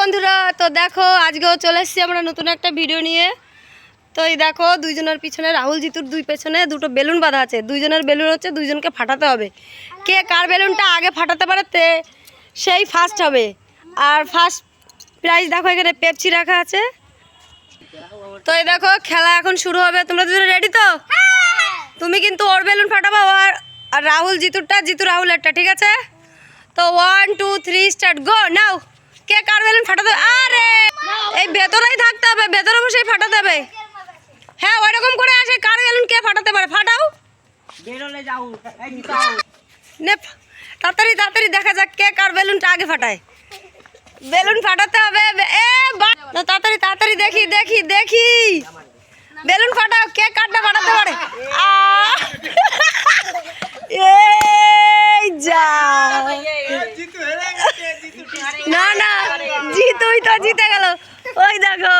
বন্ধুরা, তো দেখো, আজকেও চলে এসেছি আমরা নতুন একটা ভিডিও নিয়ে। তো এই দেখো, দুইজনের পিছনে রাহুল জিতুর দুই পেছনে দুটো বেলুন বাঁধা আছে। দুইজনের বেলুন হচ্ছে, দুইজনকে ফাটাতে হবে। কে কার বেলুনটা আগে ফাটাতে পারে সেই ফার্স্ট হবে। আর ফার্স্ট প্রাইজ দেখো, এখানে পেপসি রাখা আছে। তো এই দেখো, খেলা এখন শুরু হবে। তোমরা দুজন রেডি তো? তুমি কিন্তু ওর বেলুন ফাটাবো, আর আর রাহুল জিতুরটা, জিতু রাহুলেরটা, ঠিক আছে? তো one two three start go now কে কার বেলুন ফাটাতে আরে এই ভেতরেই থাকতে হবে ভেতরে বসেই ফাটাতে হবে। হ্যাঁ ওইরকম করে আসে কার বেলুন কে ফাটাতে পারে? ফাটাও। বেরোলে যাও নে তাড়াতাড়ি তাড়াতাড়ি দেখা যাক কে কার বেলুনটা আগে ফাটায়। বেলুন ফাটাতে হবে এ তাড়াতাড়ি তাড়াতাড়ি দেখি দেখি দেখি। বেলুন ফাটাও কে কারটা ফাটাতে পারে! এই যা। না না জিত ওই তো জিতে গেল। ওই দেখো।